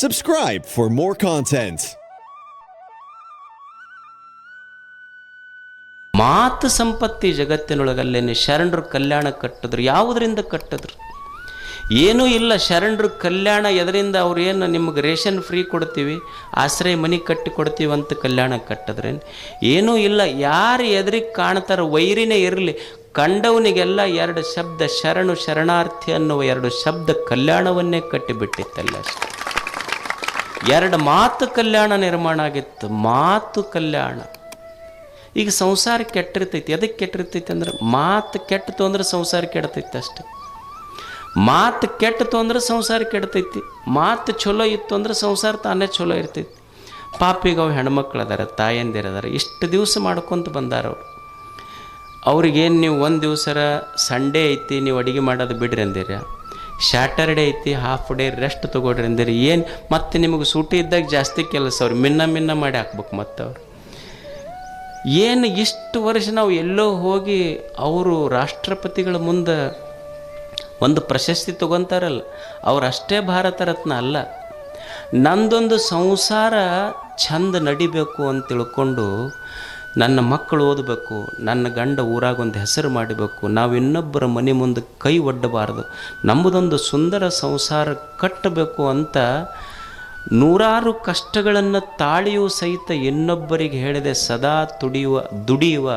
Subscribe for more content. ಮಾತು ಸಂಪತ್ತಿ ಜಗತ್ತಿನೊಳಗಲ್ಲೇನೆ ಶರಣರು ಕಲ್ಯಾಣ ಕಟ್ಟಿದ್ರು. ಯಾವುದರಿಂದ ಕಟ್ಟಿದ್ರು? ಏನೂ ಇಲ್ಲ. ಶರಣರು ಕಲ್ಯಾಣ ಎದರಿಂದ ಅವ್ರೇನು ನಿಮ್ಗೆ ರೇಷನ್ ಫ್ರೀ ಕೊಡ್ತೀವಿ, ಆಶ್ರಯ ಮನೆ ಕಟ್ಟಿ ಕೊಡ್ತೀವಿ ಅಂತ ಕಲ್ಯಾಣ ಕಟ್ಟಿದ್ರೇನು ಏನೂ ಇಲ್ಲ. ಯಾರು ಎದುರಿಗೆ ಕಾಣ್ತಾರ ವೈರಿನೇ ಇರಲಿ. ಕಂಡವನಿಗೆಲ್ಲ ಎರಡು ಶಬ್ದ ಶರಣು ಶರಣಾರ್ಥಿ ಅನ್ನುವ ಎರಡು ಶಬ್ದ ಕಲ್ಯಾಣವನ್ನೇ ಕಟ್ಟಿಬಿಟ್ಟಿತ್ತಲ್ಲ ಎರಡು ಮಾತು ಕಲ್ಯಾಣ ನಿರ್ಮಾಣ ಆಗಿತ್ತು. ಮಾತು ಕಲ್ಯಾಣ. ಈಗ ಸಂಸಾರ ಕೆಟ್ಟಿರ್ತೈತಿ. ಎದಕ್ಕೆ ಕೆಟ್ಟಿರ್ತೈತಿ ಅಂದ್ರೆ ಮಾತು ಕೆಟ್ಟತು ಅಂದ್ರೆ ಸಂಸಾರ ಕೆಡ್ತೈತಿ ಅಷ್ಟೆ. ಮಾತು ಕೆಟ್ಟತು ಅಂದ್ರೆ ಸಂಸಾರ ಕೆಡ್ತೈತಿ. ಮಾತು ಚಲೋ ಇತ್ತು ಅಂದ್ರೆ ಸಂಸಾರ ತಾನೇ ಚಲೋ ಇರ್ತೈತಿ. ಪಾಪಿಗೆ ಅವು ಹೆಣ್ಮಕ್ಳು ಅದಾರ ತಾಯಂದಿರು ಅದಾರ ಇಷ್ಟು ದಿವಸ ಮಾಡ್ಕೊತ ಬಂದಾರ ಅವರು. ಅವ್ರಿಗೇನು ನೀವು ಒಂದು ದಿವಸರ ಸಂಡೇ ಐತಿ, ನೀವು ಅಡುಗೆ ಮಾಡೋದು ಬಿಡ್ರಿ ಅಂದಿರ ಸ್ಯಾಟರ್ಡೇ ಐತಿ ಹಾಫ್ ಡೇ ರೆಸ್ಟ್ ತೊಗೊಳ್ರಿ ಅಂದಿರಿ. ಏನು ಮತ್ತೆ ನಿಮಗೆ ಸೂಟಿ ಇದ್ದಾಗ ಜಾಸ್ತಿ ಕೆಲಸ ಅವ್ರು. ಮಿನ್ನ ಮಿನ್ನ ಮಾಡಿ ಹಾಕ್ಬೇಕು ಮತ್ತೆ ಅವ್ರು. ಏನು ಇಷ್ಟು ವರ್ಷ ನಾವು ಎಲ್ಲೋ ಹೋಗಿ ಅವರು ರಾಷ್ಟ್ರಪತಿಗಳ ಮುಂದೆ ಒಂದು ಪ್ರಶಸ್ತಿ ತಗೊತಾರಲ್ಲ ಅಷ್ಟೇ ಭಾರತ ರತ್ನ ಅಲ್ಲ. ನಂದೊಂದು ಸಂಸಾರ ಚಂದ ನಡಿಬೇಕು ಅಂತ ತಿಳ್ಕೊಂಡು ನನ್ನ ಮಕ್ಕಳು ಓದಬೇಕು, ನನ್ನ ಗಂಡ ಊರಾಗೊಂದು ಹೆಸರು ಮಾಡಬೇಕು, ನಾವು ಇನ್ನೊಬ್ಬರ ಮನೆ ಮುಂದೆ ಕೈ ಒಡ್ಡಬಾರ್ದು. ನಮ್ಮದೊಂದು ಸುಂದರ ಸಂಸಾರ ಕಟ್ಟಬೇಕು ಅಂತ ನೂರಾರು ಕಷ್ಟಗಳನ್ನು ತಾಳಿಯೂ ಸಹಿತ ಇನ್ನೊಬ್ಬರಿಗೆ ಹೇಳದೆ, ಸದಾ ತುಡಿಯುವ, ದುಡಿಯುವ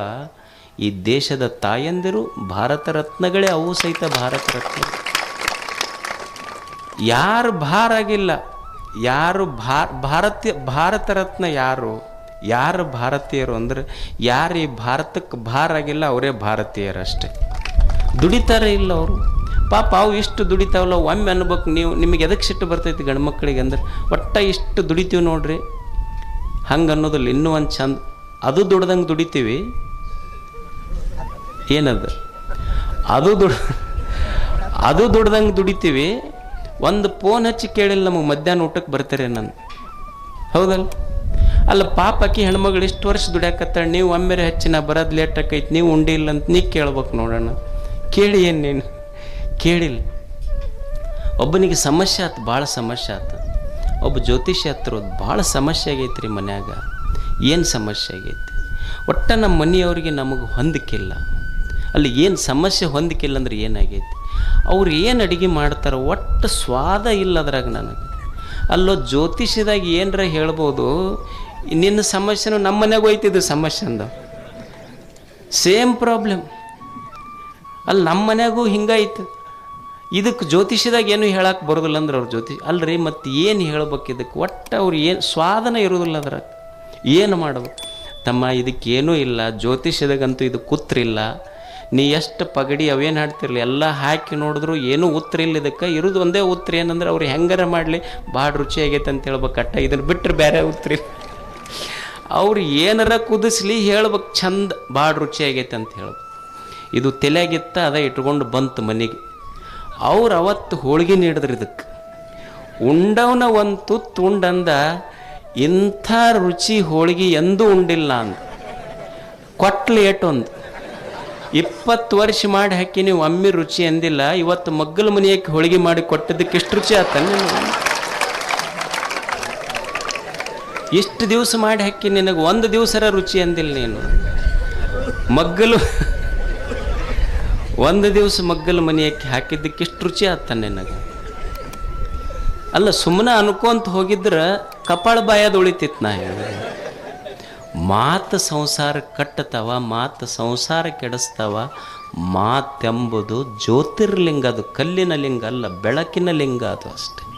ಈ ದೇಶದ ತಾಯಂದಿರು, ಭಾರತ ರತ್ನಗಳೇ, ಅವು ಸಹಿತ ಭಾರತ ರತ್ನ. ಯಾರು ಭಾರ ಆಗಿಲ್ಲ, ಯಾರು ಭಾರ, ಭಾರತೀಯ, ಭಾರತ ರತ್ನ ಯಾರು? ಯಾರು ಭಾರತೀಯರು ಅಂದ್ರೆ ಯಾರು ಈ ಭಾರತಕ್ಕೆ ಭಾರ ಆಗಿಲ್ಲ, ಅವರೇ ಭಾರತೀಯರು ಅಷ್ಟೇ ದುಡಿತಾರೆ ಇಲ್ಲ ಅವರು. ಪಾಪ ಅವು ಇಷ್ಟು ದುಡಿತಾವಲ್ಲ, ಒಮ್ಮೆ ಅನ್ಬೇಕು ನೀವು, ನಿಮಗೆ ಎದಕ್ಕೆ ಸಿಟ್ಟು ಬರ್ತೈತಿ ಗಂಡು ಮಕ್ಕಳಿಗೆ ಅಂದ್ರೆ, ಒಟ್ಟ ಇಷ್ಟು ದುಡಿತೀವಿ ನೋಡ್ರಿ. ಹಂಗೆ ಅನ್ನೋದಿಲ್ಲ, ಇನ್ನೂ ಒಂದು ಚಂದ, ಅದು ದುಡ್ದಂಗೆ ದುಡಿತೀವಿ. ಏನದು? ಅದು ದುಡ್, ಅದು ದುಡ್ದಂಗೆ ದುಡಿತೀವಿ. ಒಂದು ಫೋನ್ ಹಚ್ಚಿ ಕೇಳಿಲ್ಲ ನಮಗೆ ಮಧ್ಯಾಹ್ನ ಊಟಕ್ಕೆ ಬರ್ತಾರೆ ನಾನು ಹೌದಲ್ಲ? ಅಲ್ಲ ಪಾಪ ಆಕಿ ಹೆಣ್ಮಗಳು ಇಷ್ಟು ವರ್ಷ ದುಡ್ಯಾಕತ್ತಾಳೆ, ನೀವು ಒಮ್ಮೆರೆ ಹೆಚ್ಚಿನ ಬರೋದು ಲೇಟ್ ಆಕೈತಿ, ನೀವು ಉಂಡಿಲ್ಲ ಅಂತ ನೀ ಕೇಳ್ಬೇಕು ನೋಡೋಣ ಕೇಳಿ ಏನು ನೀನು? ಕೇಳಿಲ್ಲ. ಒಬ್ಬನಿಗೆ ಸಮಸ್ಯೆ ಆತು ಭಾಳ ಸಮಸ್ಯೆ ಆತು. ಒಬ್ಬ ಜ್ಯೋತಿಷ್ಯ ಹತ್ರ ಭಾಳ ಸಮಸ್ಯೆ ಆಗೈತೆ ರೀ ಮನ್ಯಾಗ. ಏನು ಸಮಸ್ಯೆ ಆಗೈತಿ? ಒಟ್ಟು ನಮ್ಮ ಮನೆಯವ್ರಿಗೆ ನಮಗೆ ಹೊಂದಿಕಿಲ್ಲ. ಅಲ್ಲಿ ಏನು ಸಮಸ್ಯೆ ಹೊಂದಿಕಿಲ್ಲ ಅಂದ್ರೆ ಏನಾಗೈತಿ? ಅವ್ರು ಏನು ಅಡುಗೆ ಮಾಡ್ತಾರೆ ಒಟ್ಟು ಸ್ವಾದ ಇಲ್ಲ ಅದ್ರಾಗ ನನಗೆ. ಅಲ್ಲೋ ಜ್ಯೋತಿಷ್ಯದಾಗ ಏನರ ಹೇಳ್ಬೋದು ನಿನ್ನ ಸಮಸ್ಯೆನೂ ನಮ್ಮ ಮನೆಗೆ ಹೋಯ್ತಿದ್ದು ಸಮಸ್ಯೆ ಅಂದ ಸೇಮ್ ಪ್ರಾಬ್ಲಮ್ ಅಲ್ಲಿ ನಮ್ಮ ಮನೆಗೂ ಹಿಂಗಾಯ್ತು. ಇದಕ್ಕೆ ಜ್ಯೋತಿಷ್ಯದಾಗ ಏನು ಹೇಳಕ್ಕೆ ಬರೋದಿಲ್ಲ ಅಂದ್ರೆ ಅವ್ರ ಜ್ಯೋತಿಷ್ ಅಲ್ರಿ, ಮತ್ತು ಏನು ಹೇಳ್ಬೇಕು ಇದಕ್ಕೆ ಒಟ್ಟು ಅವ್ರು ಏನು, ಸ್ವಾದನ ಇರೋದಿಲ್ಲ ಅದ್ರಾಗ. ಏನು ಮಾಡಬೇಕು? ತಮ್ಮ ಇದಕ್ಕೇನೂ ಇಲ್ಲ. ಜ್ಯೋತಿಷ್ಯದಾಗಂತೂ ಇದು ಕೂತ್ರಿಲ್ಲ. ನೀ ಎಷ್ಟು ಪಗಡಿ ಅವೇನು ಹಾಡ್ತಿರ್ಲಿ? ಎಲ್ಲ ಹಾಕಿ ನೋಡಿದ್ರು ಏನೂ ಉತ್ತರ ಇಲ್ಲ ಇದಕ್ಕೆ. ಇರೋದು ಒಂದೇ ಉತ್ತರ ಏನಂದ್ರೆ ಅವ್ರು ಹೆಂಗಾರ ಮಾಡಲಿ? ಭಾಳ ರುಚಿ ಆಗೈತೆ ಅಂತ ಹೇಳ್ಬೇಕು ಕಟ್ಟ ಇದನ್ನು ಬಿಟ್ಟರೆ ಬೇರೆ ಉತ್ತರ ಅವ್ರು ಏನಾರ ಕುದಿಸ್ಲಿ ಹೇಳ್ಬೇಕು ಚಂದ ಭಾಳ ರುಚಿ ಆಗೈತೆ ಅಂತ ಹೇಳ್ಬೇಕು. ಇದು ತಲೆಯಾಗಿತ್ತ ಅದ ಇಟ್ಕೊಂಡು ಬಂತು ಮನೆಗೆ. ಅವ್ರು ಅವತ್ತು ಹೋಳಿಗೆ ನೀಡಿದ್ರು ಇದಕ್ಕೆ ಉಂಡವನ ಒಂದು ತುತ್ತು ಉಂಡಂದ, ಇಂಥ ರುಚಿ ಹೋಳಿಗೆ ಎಂದೂ ಉಂಡಿಲ್ಲ ಅಂದ. ಕೊಟ್ಲು ಏಟೊಂದು ಇಪ್ಪತ್ತು ವರ್ಷ ಮಾಡಿ ಹಾಕಿ ನೀವು ಒಮ್ಮೆ ರುಚಿ ಅಂದಿಲ್ಲ, ಇವತ್ತು ಮಗ್ಗಲ ಮನೆಯಕ್ಕೆ ಹೋಳಿಗೆ ಮಾಡಿ ಕೊಟ್ಟದಕ್ಕೆ ಎಷ್ಟು ರುಚಿ ಆತ ಇಷ್ಟು ದಿವಸ ಮಾಡಿ ಹಾಕಿ ನಿನಗೆ ಒಂದು ದಿವಸರ ರುಚಿ ಅಂದಿಲ್ಲ ನೀನು. ಮಗ್ಗಲು, ಒಂದು ದಿವಸ ಮಗ್ಗಲ ಮನೆಯಕ್ಕೆ ಹಾಕಿದ್ದಕ್ಕೆ ಎಷ್ಟು ರುಚಿ ಆತ ನಿನಗೆ. ಅಲ್ಲ ಸುಮ್ಮನೆ ಅನ್ಕೊಂತ ಹೋಗಿದ್ರೆ ಕಪಾಳ ಬಾಯದ ಉಳಿತಿತ್ತು ನಾ ಮಾತು ಸಂಸಾರ ಕಟ್ಟತವ, ಮಾತು ಸಂಸಾರ ಕೆಡಿಸ್ತವ, ಮಾತೆಂಬುದು ಜ್ಯೋತಿರ್ಲಿಂಗ ಅದು, ಕಲ್ಲಿನ ಲಿಂಗ ಅಲ್ಲ, ಬೆಳಕಿನ ಲಿಂಗ ಅದು ಅಷ್ಟೆ.